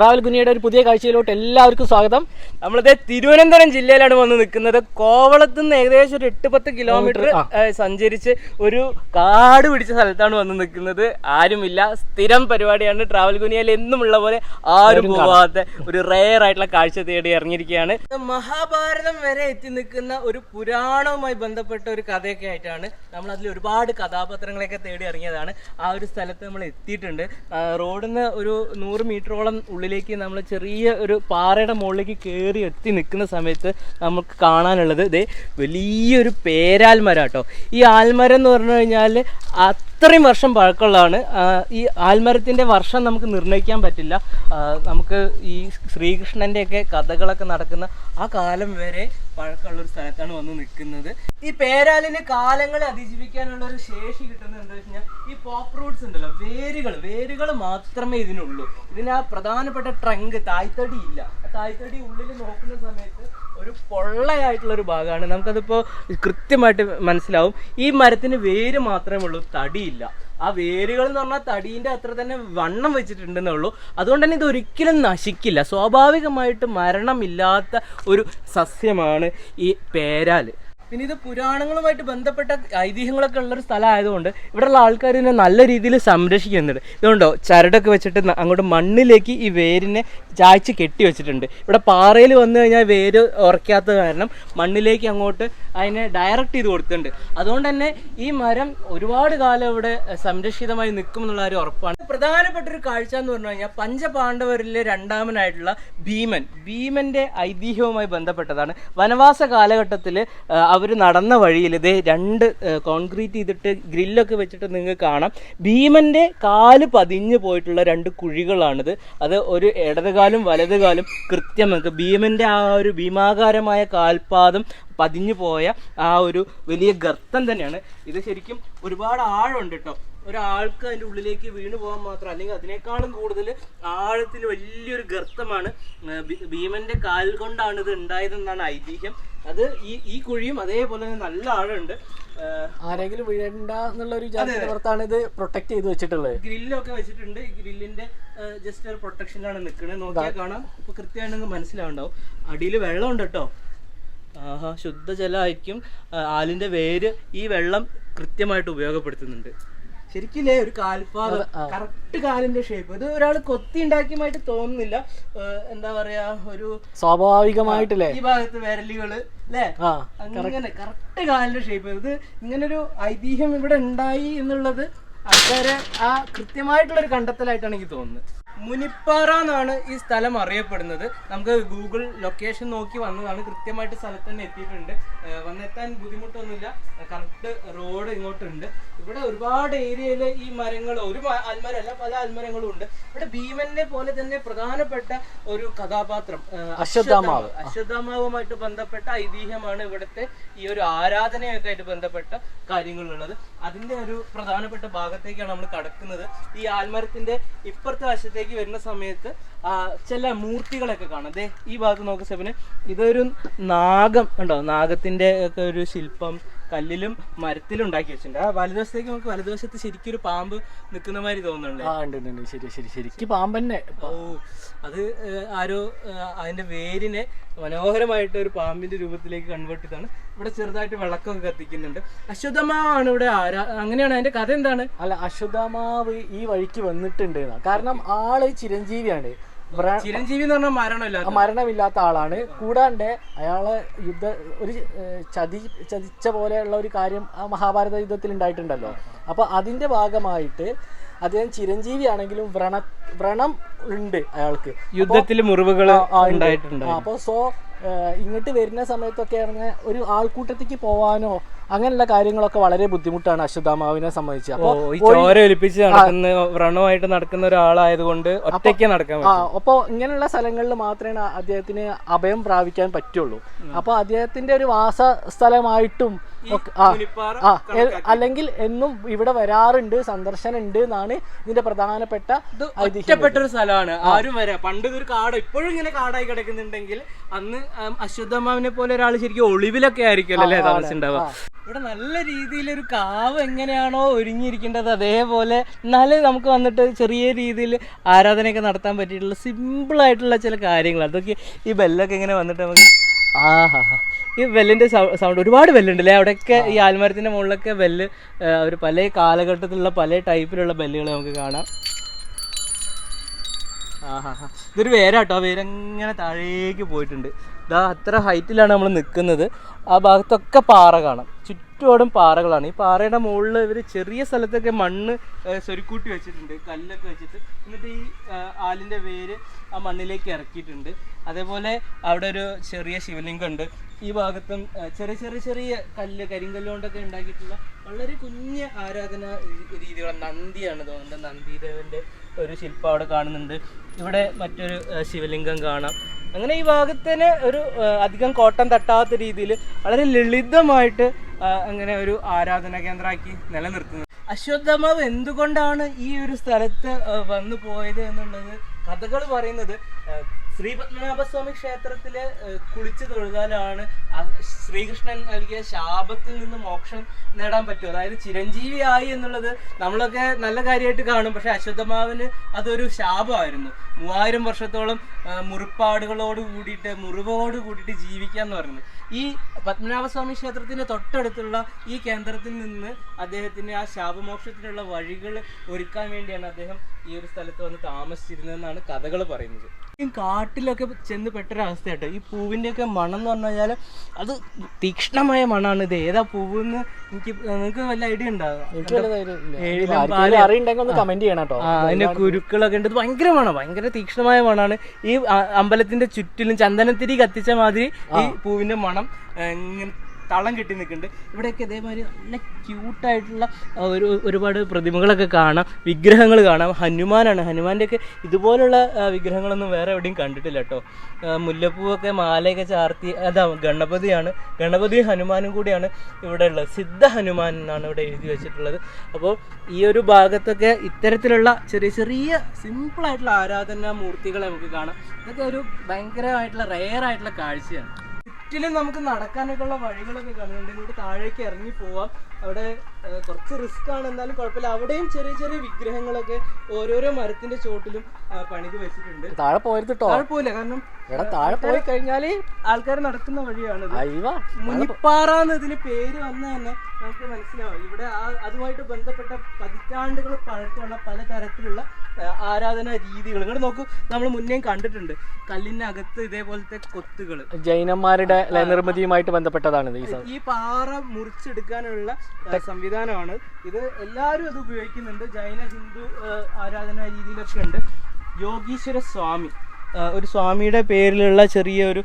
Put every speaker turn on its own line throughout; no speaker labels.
Travel ഗുനിയുടെ ഒരു പുതിയ കാഴ്ചയിലോട്ട് എല്ലാവർക്കും സ്വാഗതം.
നമ്മളിത് തിരുവനന്തപുരം ജില്ലയിലാണ് വന്ന് നിൽക്കുന്നത്. കോവളത്ത് നിന്ന് ഏകദേശം ഒരു എട്ട് പത്ത് കിലോമീറ്റർ സഞ്ചരിച്ച് ഒരു കാട് പിടിച്ച സ്ഥലത്താണ് വന്ന് നിൽക്കുന്നത്. ആരുമില്ല. സ്ഥിരം പരിപാടിയാണ് ട്രാവൽ ഗുനിയയിൽ എന്നുമുള്ള പോലെ ആരും പോവാത്ത ഒരു റെയർ ആയിട്ടുള്ള കാഴ്ച തേടി ഇറങ്ങിയിരിക്കുകയാണ്. മഹാഭാരതം വരെ എത്തി നിൽക്കുന്ന ഒരു പുരാണവുമായി ബന്ധപ്പെട്ട ഒരു കഥയൊക്കെ ആയിട്ടാണ് നമ്മൾ അതിൽ ഒരുപാട് കഥാപാത്രങ്ങളെയൊക്കെ തേടി ഇറങ്ങിയതാണ്. ആ ഒരു സ്ഥലത്ത് നമ്മൾ എത്തിയിട്ടുണ്ട്. റോഡിൽ നിന്ന് ഒരു നൂറ് മീറ്ററോളം ഉള്ളിലേക്ക് നമ്മൾ ചെറിയ ഒരു പാറയുടെ മുകളിലേക്ക് കയറി എത്തി നിൽക്കുന്ന സമയത്ത് നമുക്ക് കാണാനുള്ളത് ഇതേ വലിയൊരു പേരാൽമര കേട്ടോ ഈ ആൽമരം എന്ന് പറഞ്ഞു കഴിഞ്ഞാൽ അത്രയും വർഷം പഴക്കമുള്ളതാണ്. ഈ ആൽമരത്തിന്റെ വർഷം നമുക്ക് നിർണയിക്കാൻ പറ്റില്ല. നമുക്ക് ഈ ശ്രീകൃഷ്ണന്റെയൊക്കെ കഥകളൊക്കെ നടക്കുന്ന ആ കാലം വരെ പഴക്കമുള്ള ഒരു സ്ഥലത്താണ് വന്ന് നിൽക്കുന്നത് ഈ പേരാലിന് കാലങ്ങളെ അതിജീവിക്കാനുള്ള ഒരു ശേഷി കിട്ടുന്നത് എന്താ വെച്ച് കഴിഞ്ഞാൽ ഈ പോപ്പ് റൂട്ട്സ് ഉണ്ടല്ലോ വേരുകൾ വേരുകൾ മാത്രമേ ഇതിനുള്ളൂ. ഇതിന് ആ പ്രധാനപ്പെട്ട ട്രങ്ക് തായ്തടി ഇല്ല. തായ്തടി ഉള്ളിൽ നോക്കുന്ന സമയത്ത് ഒരു പൊള്ളയായിട്ടുള്ള ഒരു ഭാഗമാണ്. നമുക്കതിപ്പോൾ കൃത്യമായിട്ട് മനസ്സിലാവും. ഈ മരത്തിന് വേര് മാത്രമേ ഉള്ളൂ തടിയില്ല. ആ വേരുകൾ എന്ന് പറഞ്ഞാൽ തടീന്റെ അത്ര തന്നെ വണ്ണം വെച്ചിട്ടുണ്ടെന്നേ ഉള്ളൂ. അതുകൊണ്ട് തന്നെ ഇത് ഒരിക്കലും നശിക്കില്ല. സ്വാഭാവികമായിട്ട് മരണമില്ലാത്ത ഒരു സസ്യമാണ് ഈ പേരാൽ. പിന്നെ ഇത് പുരാണങ്ങളുമായിട്ട് ബന്ധപ്പെട്ട ഐതിഹ്യങ്ങളൊക്കെ ഉള്ളൊരു സ്ഥലമായതുകൊണ്ട് ഇവിടെയുള്ള ആൾക്കാർ ഇതിനെ നല്ല രീതിയിൽ സംരക്ഷിക്കുന്നുണ്ട്. ഇതുകൊണ്ടോ ചരടൊക്കെ വെച്ചിട്ട് അങ്ങോട്ട് മണ്ണിലേക്ക് ഈ വേരിനെ ചായ്ച്ച് കെട്ടി വെച്ചിട്ടുണ്ട്. ഇവിടെ പാറയിൽ വന്നു കഴിഞ്ഞാൽ വേര് ഉറക്കാത്തത് കാരണം മണ്ണിലേക്ക് അങ്ങോട്ട് അതിനെ ഡയറക്റ്റ് ചെയ്ത് കൊടുത്തിട്ടുണ്ട്. അതുകൊണ്ട് തന്നെ ഈ മരം ഒരുപാട് കാലം ഇവിടെ സംരക്ഷിതമായി നിൽക്കും എന്നുള്ള ഒരു ഉറപ്പാണ്. പ്രധാനപ്പെട്ട ഒരു കാഴ്ച എന്ന് പറഞ്ഞു കഴിഞ്ഞാൽ പഞ്ചപാണ്ഡവരിലെ രണ്ടാമനായിട്ടുള്ള ഭീമൻ. ഭീമന്റെ ഐതിഹ്യവുമായി ബന്ധപ്പെട്ടതാണ്. വനവാസ കാലഘട്ടത്തിൽ അവർ നടന്ന വഴിയിൽ ഇത് രണ്ട് കോൺക്രീറ്റ് ചെയ്തിട്ട് ഗ്രില്ലൊക്കെ വെച്ചിട്ട് നിങ്ങൾക്ക് കാണാം. ഭീമന്റെ കാൽ പതിഞ്ഞു പോയിട്ടുള്ള രണ്ട് കുഴികളാണിത്. അത് ഒരു ഇടതുകാലും വലതുകാലും കൃത്യം നമുക്ക് ഭീമന്റെ ആ ഒരു ഭീമാകാരമായ കാൽപാദം പതിഞ്ഞു പോയ ആ ഒരു വലിയ ഗർത്തം തന്നെയാണ്. ഇത് ശരിക്കും ഒരുപാട് ആഴമുണ്ട് കേട്ടോ ഒരാൾക്ക് അതിന്റെ ഉള്ളിലേക്ക് വീണു പോകാൻ മാത്രം അല്ലെങ്കിൽ അതിനേക്കാളും കൂടുതൽ ആഴത്തിൽ വലിയൊരു ഗർത്തമാണ് ഭീമന്റെ കാൽ കൊണ്ടാണ് ഇത് ഉണ്ടായതെന്നാണ് ഐതിഹ്യം. അത് ഈ ഈ കുഴിയും അതേപോലെ തന്നെ നല്ല ആഴമുണ്ട്.
ആരെങ്കിലും വീഴണ്ട എന്നുള്ള ഒരു പുറത്താണ് ഇത് പ്രൊട്ടക്ട് ചെയ്ത് വെച്ചിട്ടുള്ളത്.
ഗ്രില്ലൊക്കെ വെച്ചിട്ടുണ്ട്. ഗ്രില്ലിന്റെ ജസ്റ്റ് ഒരു പ്രൊട്ടക്ഷനിലാണ് നിൽക്കുന്നത് നോക്കിയാൽ കാണാം. ഇപ്പൊ കൃത്യമായിട്ട് മനസ്സിലാവുണ്ടാവും അടിയിൽ വെള്ളമുണ്ട് കേട്ടോ ആഹാ ശുദ്ധജലമായിരിക്കും ആലിന്റെ വേര് ഈ വെള്ളം കൃത്യമായിട്ട് ഉപയോഗപ്പെടുത്തുന്നുണ്ട്. ശരിക്കില്ലേ? ഒരു കാൽപാദം കറക്റ്റ് കാലിന്റെ ഷേപ്പ് ഇത് ഒരാൾ കൊത്തി ഉണ്ടാക്കിയുമായിട്ട് തോന്നുന്നില്ല. എന്താ പറയാ ഒരു
സ്വാഭാവികമായിട്ടല്ലേ?
ഈ ഭാഗത്ത് വിരലുകൾ അല്ലേ അങ്ങനെ കറക്റ്റ് കാലിന്റെ ഷേപ്പ് ഇത് ഇങ്ങനൊരു ഐതിഹ്യം ഇവിടെ ഉണ്ടായി എന്നുള്ളത് ആൾക്കാരെ ആ കൃത്യമായിട്ടുള്ള ഒരു കണ്ടെത്തലായിട്ടാണ് എനിക്ക് തോന്നുന്നത്. മുനിപ്പാറ എന്നാണ് ഈ സ്ഥലം അറിയപ്പെടുന്നത്. നമുക്ക് ഗൂഗിൾ ലൊക്കേഷൻ നോക്കി വന്നതാണ്. കൃത്യമായിട്ട് സ്ഥലത്ത് തന്നെ എത്തിയിട്ടുണ്ട്. വന്നെത്താൻ ബുദ്ധിമുട്ടൊന്നുമില്ല. കറക്റ്റ് റോഡ് ഇങ്ങോട്ടുണ്ട്. ഇവിടെ ഒരുപാട് ഏരിയയിൽ ഈ മരങ്ങൾ ഒരു ആൽമരമല്ല പല ആൽമരങ്ങളും ഉണ്ട്. ഇവിടെ ഭീമനെ പോലെ തന്നെ പ്രധാനപ്പെട്ട ഒരു കഥാപാത്രം
അശ്വത്ഥാമാവ്.
അശ്വത്ഥാമാവുമായിട്ട് ബന്ധപ്പെട്ട ഐതിഹ്യമാണ് ഇവിടുത്തെ ഈ ഒരു ആരാധനയൊക്കെ ആയിട്ട് ബന്ധപ്പെട്ട കാര്യങ്ങളുള്ളത്. അതിന്റെ ഒരു പ്രധാനപ്പെട്ട ഭാഗത്തേക്കാണ് നമ്മൾ കടക്കുന്നത്. ഈ ആൽമരത്തിന്റെ ഇപ്പുറത്തെ വശത്തേക്ക് വരുന്ന സമയത്ത് ചില മൂർത്തികളൊക്കെ കാണാം. ദേ ഈ ഭാഗത്ത് നോക്ക് സെവന് ഇതൊരു നാഗം ഉണ്ടോ നാഗത്തിന്റെ ഒക്കെ ഒരു ശില്പം കല്ലിലും മരത്തിലും ഉണ്ടാക്കി വെച്ചിട്ടുണ്ട്. ആ വലതുവശത്തേക്ക് നമുക്ക് വലതുവശത്ത് ശരിക്കും ഒരു പാമ്പ് നിൽക്കുന്ന മാതിരി തോന്നുന്നുണ്ട്.
ആ ഉണ്ട് ഉണ്ട്, ശരി ശരി ശരിക്ക് പാമ്പന്നെ
ഓ അത് ആരോ അതിന്റെ വേരിനെ മനോഹരമായിട്ട് ഒരു പാമ്പിന്റെ രൂപത്തിലേക്ക് കൺവേർട്ട് ചെയ്താണ്. ഇവിടെ ചെറുതായിട്ട് വിളക്കൊക്കെ കത്തിക്കുന്നുണ്ട്. അശ്വതമാവാണ് ഇവിടെ ആരാ അങ്ങനെയാണ് അതിന്റെ കഥ എന്താണ്?
അല്ല അശ്വതമാവ് ഈ വഴിക്ക് വന്നിട്ടുണ്ട് കാരണം ആൾ ചിരഞ്ജീവിയാണ്.
ചിരഞ്ജീവി എന്ന് പറഞ്ഞാൽ
മരണമില്ലാത്ത മരണമില്ലാത്ത ആളാണ്. കൂടാണ്ട് അയാളെ യുദ്ധ ഒരു ചതി ചതിച്ച പോലെയുള്ള ഒരു കാര്യം ആ മഹാഭാരത യുദ്ധത്തിൽ ഉണ്ടായിട്ടുണ്ടല്ലോ. അപ്പൊ അതിന്റെ ഭാഗമായിട്ട് അദ്ദേഹം ചിരഞ്ജീവി ആണെങ്കിലും വ്രണ വ്രണം ഉണ്ട് അയാൾക്ക്.
യുദ്ധത്തിൽ മുറിവുകൾ ഉണ്ടായിട്ടുണ്ട്
ആ, അപ്പൊ സോ ഇങ്ങോട്ട് വരുന്ന സമയത്തൊക്കെ ആണെങ്കിൽ ഒരു ആൾക്കൂട്ടത്തേക്ക് പോവാനോ അങ്ങനെയുള്ള കാര്യങ്ങളൊക്കെ വളരെ ബുദ്ധിമുട്ടാണ് അശ്വതാമാവിനെ സംബന്ധിച്ച്.
അപ്പോൾ ചോര ഒലിപ്പിച്ച് നടക്കുന്ന വ്രണമായിട്ട് നടക്കുന്ന ഒരാളായതുകൊണ്ട് ഒറ്റയ്ക്ക് നടക്കാൻ
അപ്പോൾ ഇങ്ങനെയുള്ള സ്ഥലങ്ങളിൽ മാത്രമേ അദ്ദേഹത്തിന് അഭയം പ്രാപിക്കാൻ പറ്റുള്ളൂ. അപ്പൊ അദ്ദേഹത്തിന്റെ ഒരു വാസ സ്ഥലമായിട്ടും അല്ലെങ്കിൽ എന്നും ഇവിടെ വരാറുണ്ട് സന്ദർശനം ഉണ്ട് എന്നാണ് ഇതിന്റെ പ്രധാനപ്പെട്ട
ഒറ്റപ്പെട്ട ഒരു സ്ഥലമാണ്. ആരും വരാ. പണ്ട് ഇതൊരു കാട് ഇപ്പോഴും ഇങ്ങനെ കാടായി കിടക്കുന്നുണ്ടെങ്കിൽ അന്ന് അശ്വത്ഥമാവിനെ പോലെ ഒരാൾ ശരിക്കും ഒളിവിലൊക്കെ ആയിരിക്കും അല്ലേ താമസിച്ചുണ്ടാവുക ഇവിടെ നല്ല രീതിയിൽ ഒരു കാവ് എങ്ങനെയാണോ ഒരുങ്ങിയിരിക്കേണ്ടത്. അതേപോലെ നല്ല നമുക്ക് വന്നിട്ട് ചെറിയ രീതിയിൽ ആരാധനയൊക്കെ നടത്താൻ പറ്റിയിട്ടുള്ള സിമ്പിളായിട്ടുള്ള ചില കാര്യങ്ങൾ. അതൊക്കെ ഈ ബെല്ലൊക്കെ ഇങ്ങനെ വന്നിട്ട് നമുക്ക് ആഹാ. ഈ ബെല്ലിന്റെ സൗണ്ട് ഒരുപാട് ബെല്ലുണ്ട് അല്ലേ അവിടെയൊക്കെ ഈ ആൽമരത്തിന്റെ മുകളിലൊക്കെ ബെല്ല് ഒരു പല കാലഘട്ടത്തിലുള്ള പല ടൈപ്പിലുള്ള ബെല്ലുകൾ നമുക്ക് കാണാം. ഇതൊരു വേരാട്ടോ. ആ വേരങ്ങനെ താഴേക്ക് പോയിട്ടുണ്ട്. ഇതാ അത്ര ഹൈറ്റിലാണ് നമ്മൾ നിൽക്കുന്നത് ആ ഭാഗത്തൊക്കെ പാറ കാണാം. ചുറ്റോടും പാറകളാണ്. ഈ പാറയുടെ മുകളിൽ ഇവർ ചെറിയ സ്ഥലത്തൊക്കെ മണ്ണ് സ്വരുക്കൂട്ടി വെച്ചിട്ടുണ്ട് കല്ലൊക്കെ വെച്ചിട്ട്. എന്നിട്ട് ഈ ആലിന്റെ വേര് ആ മണ്ണിലേക്ക് ഇറക്കിയിട്ടുണ്ട്. അതേപോലെ അവിടെ ഒരു ചെറിയ ശിവലിംഗം ഉണ്ട്. ഈ ഭാഗത്തും ചെറിയ ചെറിയ ചെറിയ കല്ല് കരിങ്കല്ല് കൊണ്ടൊക്കെ ഉണ്ടാക്കിയിട്ടുള്ള വളരെ കുഞ്ഞ് ആരാധന രീതികളാണ്. നന്ദിയാണ് തോന്നുന്നത് നന്ദിദേവന്റെ ഒരു ശില്പം അവിടെ കാണുന്നുണ്ട്. ഇവിടെ മറ്റൊരു ശിവലിംഗം കാണാം. അങ്ങനെ ഈ ഭാഗത്തിന് ഒരു അധികം കോട്ടം തട്ടാത്ത രീതിയിൽ വളരെ ലളിതമായിട്ട് അങ്ങനെ ഒരു ആരാധന കേന്ദ്രമാക്കി നിലനിർത്തുന്നത്. അശ്വത്ഥമാവ് എന്തുകൊണ്ടാണ് ഈ ഒരു സ്ഥലത്ത് വന്നു പോയത് എന്നുള്ളത് കഥകൾ പറയുന്നത് ശ്രീ പത്മനാഭസ്വാമി ക്ഷേത്രത്തിൽ കുളിച്ചു തൊഴുകാലാണ് ശ്രീകൃഷ്ണൻ നൽകിയ ശാപത്തിൽ നിന്ന് മോക്ഷം നേടാൻ പറ്റും. അതായത് ചിരഞ്ജീവിയായി എന്നുള്ളത് നമ്മളൊക്കെ നല്ല കാര്യമായിട്ട് കാണും പക്ഷെ അശ്വത്ഥമാവിന് അതൊരു ശാപമായിരുന്നു. മൂവായിരം വർഷത്തോളം മുറിപ്പാടുകളോട് കൂടിയിട്ട് മുറിവോട് കൂടിയിട്ട് ജീവിക്കുക എന്ന് പറയുന്നത്. ഈ പത്മനാഭസ്വാമി ക്ഷേത്രത്തിന്റെ തൊട്ടടുത്തുള്ള ഈ കേന്ദ്രത്തിൽ നിന്ന് അദ്ദേഹത്തിന് ആ ശാപമോക്ഷത്തിനുള്ള വഴികൾ ഒരുക്കാൻ വേണ്ടിയാണ് അദ്ദേഹം ഈ ഒരു സ്ഥലത്ത് വന്ന് താമസിച്ചിരുന്നതെന്നാണ് കഥകൾ പറയുന്നത്. ഈ കാട്ടിലൊക്കെ ചെന്ന് പെട്ടൊരവസ്ഥ കേട്ടോ ഈ പൂവിന്റെയൊക്കെ മണം എന്ന് പറഞ്ഞു കഴിഞ്ഞാൽ അത് തീക്ഷ്ണമായ മണമാണ് ഇത്. ഏതാ പൂവെന്ന് എനിക്ക് നിങ്ങൾക്ക് വല്ല ഐഡിയ ഉണ്ടാകും അതിന്റെ കുരുക്കളൊക്കെ ഉണ്ട്. ഭയങ്കര മണം. ഭയങ്കര തീക്ഷ്ണമായ മണമാണ് ഈ അമ്പലത്തിന്റെ ചുറ്റിലും ചന്ദനത്തിരി കത്തിച്ച മാതിരി ഈ പൂവിന്റെ മണം ഇങ്ങനെ തളം കെട്ടി നിൽക്കുന്നുണ്ട്. ഇവിടെയൊക്കെ ഇതേമാതിരി നല്ല ക്യൂട്ടായിട്ടുള്ള ഒരു ഒരുപാട് പ്രതിമകളൊക്കെ കാണാം. വിഗ്രഹങ്ങൾ കാണാം. ഹനുമാനാണ്. ഹനുമാന്റെ ഒക്കെ ഇതുപോലുള്ള വിഗ്രഹങ്ങളൊന്നും വേറെ എവിടെയും കണ്ടിട്ടില്ല കേട്ടോ. മുല്ലപ്പൂവൊക്കെ മാലയൊക്കെ ചാർത്തി അതാ ഗണപതിയാണ്. ഗണപതിയും ഹനുമാനും കൂടിയാണ് ഇവിടെ ഉള്ളത്. സിദ്ധ ഹനുമാൻ എന്നാണ് ഇവിടെ എഴുതി വെച്ചിട്ടുള്ളത്. അപ്പോൾ ഈ ഒരു ഭാഗത്തൊക്കെ ഇത്തരത്തിലുള്ള ചെറിയ ചെറിയ സിമ്പിളായിട്ടുള്ള ആരാധനാ മൂർത്തികളെ നമുക്ക് കാണാം. ഇതൊക്കെ ഒരു ഭയങ്കരമായിട്ടുള്ള റെയർ ആയിട്ടുള്ള കാഴ്ചയാണ്. ചുറ്റിലും നമുക്ക് നടക്കാനൊക്കെ ഉള്ള വഴികളൊക്കെ കാണുന്നുണ്ട്. ഇങ്ങോട്ട് താഴേക്ക് ഇറങ്ങി പോവാം. അവിടെ കുറച്ച് റിസ്ക് ആണ്. എന്നാലും കുഴപ്പമില്ല. അവിടെയും ചെറിയ ചെറിയ വിഗ്രഹങ്ങളൊക്കെ ഓരോരോ മരത്തിന്റെ ചോട്ടിലും പണിത് വെച്ചിട്ടുണ്ട്.
താഴെ പോയത് താഴെ
പോയില്ല കാരണം
താഴെ പോയി. കഴിഞ്ഞാൽ
ആൾക്കാർ നടക്കുന്ന
വഴിയാണ്
മുനിപ്പാറ എന്ന് ഇതിന് പേര് വന്ന തന്നെ നമുക്ക് മനസ്സിലാവും. ഇവിടെ ആ അതുമായിട്ട് ബന്ധപ്പെട്ട പതിറ്റാണ്ടുകൾ പഴക്കമുള്ള പലതരത്തിലുള്ള ആരാധന ആരാധനാ രീതികൾ. ഇങ്ങോട്ട് നോക്കൂ. നമ്മൾ മുന്നേ കണ്ടിട്ടുണ്ട്. കല്ലിനകത്ത് ഇതേപോലത്തെ കൊത്തുകൾ
ജൈനന്മാരുടെ നിർമ്മിതിയുമായിട്ട് ബന്ധപ്പെട്ടതാണ് ഈ
പാറ മുറിച്ചെടുക്കാനുള്ള സംവിധാനമാണ്. ഇത് എല്ലാവരും അത് ഉപയോഗിക്കുന്നുണ്ട്. ജൈന ഹിന്ദു ആരാധന രീതിയിലൊക്കെ ഉണ്ട്. യോഗീശ്വര സ്വാമി ഒരു സ്വാമിയുടെ പേരിലുള്ള ചെറിയൊരു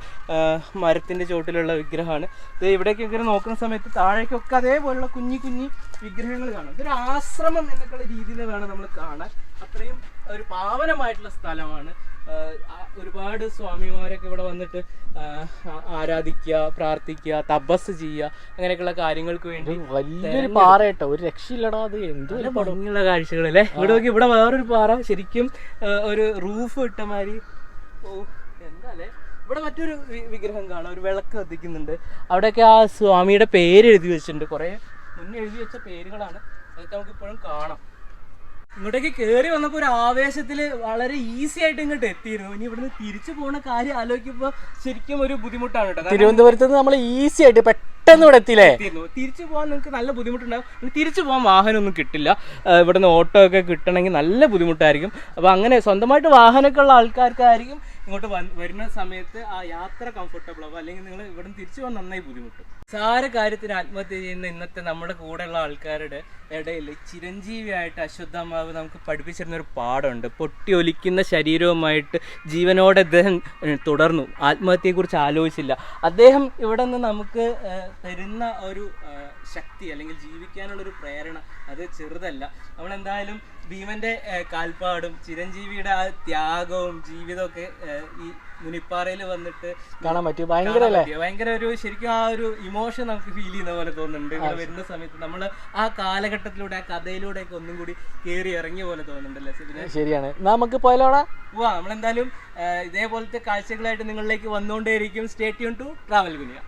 മരത്തിന്റെ മരത്തിന്റെ ചോട്ടിലുള്ള വിഗ്രഹമാണ്. ഇത് ഇവിടേക്ക് ഇങ്ങനെ നോക്കുന്ന സമയത്ത് താഴേക്കൊക്കെ അതേപോലുള്ള കുഞ്ഞി കുഞ്ഞി വിഗ്രഹങ്ങൾ കാണാം. ഇതൊരു ആശ്രമം എന്നൊക്കെയുള്ള രീതിയിൽ വേണം നമ്മൾ കാണാൻ. അത്രയും ഒരു പാവനമായിട്ടുള്ള സ്ഥലമാണ് ഒരുപാട് സ്വാമിമാരൊക്കെ ഇവിടെ വന്നിട്ട് ആരാധിക്കുക പ്രാർത്ഥിക്കുക തപസ് ചെയ്യുക അങ്ങനെയൊക്കെയുള്ള കാര്യങ്ങൾക്ക് വേണ്ടി
വലിയൊരു പാറ കേട്ടോ ഒരു രക്ഷയില്ലടാ അത്.
ഭംഗിയുള്ള കാഴ്ചകൾ അല്ലേ ഇവിടെ നോക്കി ഇവിടെ വേറൊരു പാറ. ശരിക്കും ഒരു റൂഫ് ഇട്ട മാതിരി. ഓ എന്താല്ലേ? ഇവിടെ മറ്റൊരു വിഗ്രഹം കാണാം. ഒരു വിളക്ക് കത്തിക്കുന്നുണ്ട്. അവിടെയൊക്കെ ആ സ്വാമിയുടെ പേര് എഴുതി വെച്ചിട്ടുണ്ട്. കുറേ മുന്നേ എഴുതി വെച്ച പേരുകളാണ്. അതൊക്കെ നമുക്ക് ഇപ്പോഴും കാണാം. ഇങ്ങോട്ടേക്ക് കയറി വന്നപ്പോൾ ഒരു ആവേശത്തിൽ വളരെ ഈസി ആയിട്ട് ഇങ്ങോട്ട് എത്തിയിരുന്നു. ഇനി ഇവിടുന്ന് തിരിച്ചു പോകുന്ന കാര്യം ആലോചിക്കുമ്പോൾ ശരിക്കും ഒരു ബുദ്ധിമുട്ടാണ് കേട്ടോ.
തിരുവനന്തപുരത്ത് നിന്ന് നമ്മൾ ഈസി ആയിട്ട് പെട്ടെന്ന് ഇവിടെ എത്തിയില്ലേ?
തിരിച്ചു പോകാൻ നിങ്ങൾക്ക് നല്ല ബുദ്ധിമുട്ടുണ്ടാകും തിരിച്ചു പോകാൻ വാഹനമൊന്നും കിട്ടില്ല. ഇവിടുന്ന് ഓട്ടോ ഒക്കെ കിട്ടണമെങ്കിൽ നല്ല ബുദ്ധിമുട്ടായിരിക്കും. അപ്പോൾ അങ്ങനെ സ്വന്തമായിട്ട് വാഹനമൊക്കെ ഉള്ള ആൾക്കാർക്കായിരിക്കും ഇങ്ങോട്ട് വരുന്ന സമയത്ത് ആ യാത്ര കംഫർട്ടബിൾ ആവും അല്ലെങ്കിൽ നിങ്ങൾ ഇവിടുന്ന് തിരിച്ചു പോകാൻ നന്നായി ബുദ്ധിമുട്ടും. സാര കാര്യത്തിന് ആത്മഹത്യ ചെയ്യുന്ന ഇന്നത്തെ നമ്മുടെ കൂടെയുള്ള ആൾക്കാരുടെ ഇടയിൽ ചിരഞ്ജീവിയായിട്ട് അശ്വത്ഥമാവ് നമുക്ക് പഠിപ്പിച്ചിരുന്ന ഒരു പാഠമുണ്ട്. പൊട്ടി ഒലിക്കുന്ന ശരീരവുമായിട്ട് ജീവനോടെ അദ്ദേഹം തുടർന്നു. ആത്മഹത്യയെക്കുറിച്ച് ആലോചിച്ചില്ല. അദ്ദേഹം ഇവിടെ നിന്ന് നമുക്ക് തരുന്ന ഒരു ശക്തി അല്ലെങ്കിൽ ജീവിക്കാനുള്ള ഒരു പ്രേരണ അത് ചെറുതല്ല. നമ്മൾ എന്തായാലും ഭീമന്റെ കാൽപ്പാടും ചിരഞ്ജീവിയുടെ ആ ത്യാഗവും ജീവിതവും ഒക്കെ ഈ മുനിപ്പാറയിൽ വന്നിട്ട്
കാണാൻ പറ്റും ഭയങ്കര
ഭയങ്കര ഒരു ശരിക്കും ആ ഒരു ഇമോഷൻ നമുക്ക് ഫീൽ ചെയ്യുന്ന പോലെ തോന്നുന്നുണ്ട്. ഇവിടെ വരുന്ന സമയത്ത് നമ്മൾ ആ കാലഘട്ടത്തിലൂടെ ആ കഥയിലൂടെ ഒക്കെ ഒന്നും കൂടി കയറി ഇറങ്ങിയ പോലെ തോന്നുന്നുണ്ടല്ലേ സിബിന്?
ശരിയാണ്. നമുക്ക് പോയാലോടാ
വാ നമ്മളെന്തായാലും ഇതേപോലത്തെ കാഴ്ചകളായിട്ട് നിങ്ങളിലേക്ക് വന്നുകൊണ്ടേയിരിക്കും. Stay tune to travel ഗുനിയ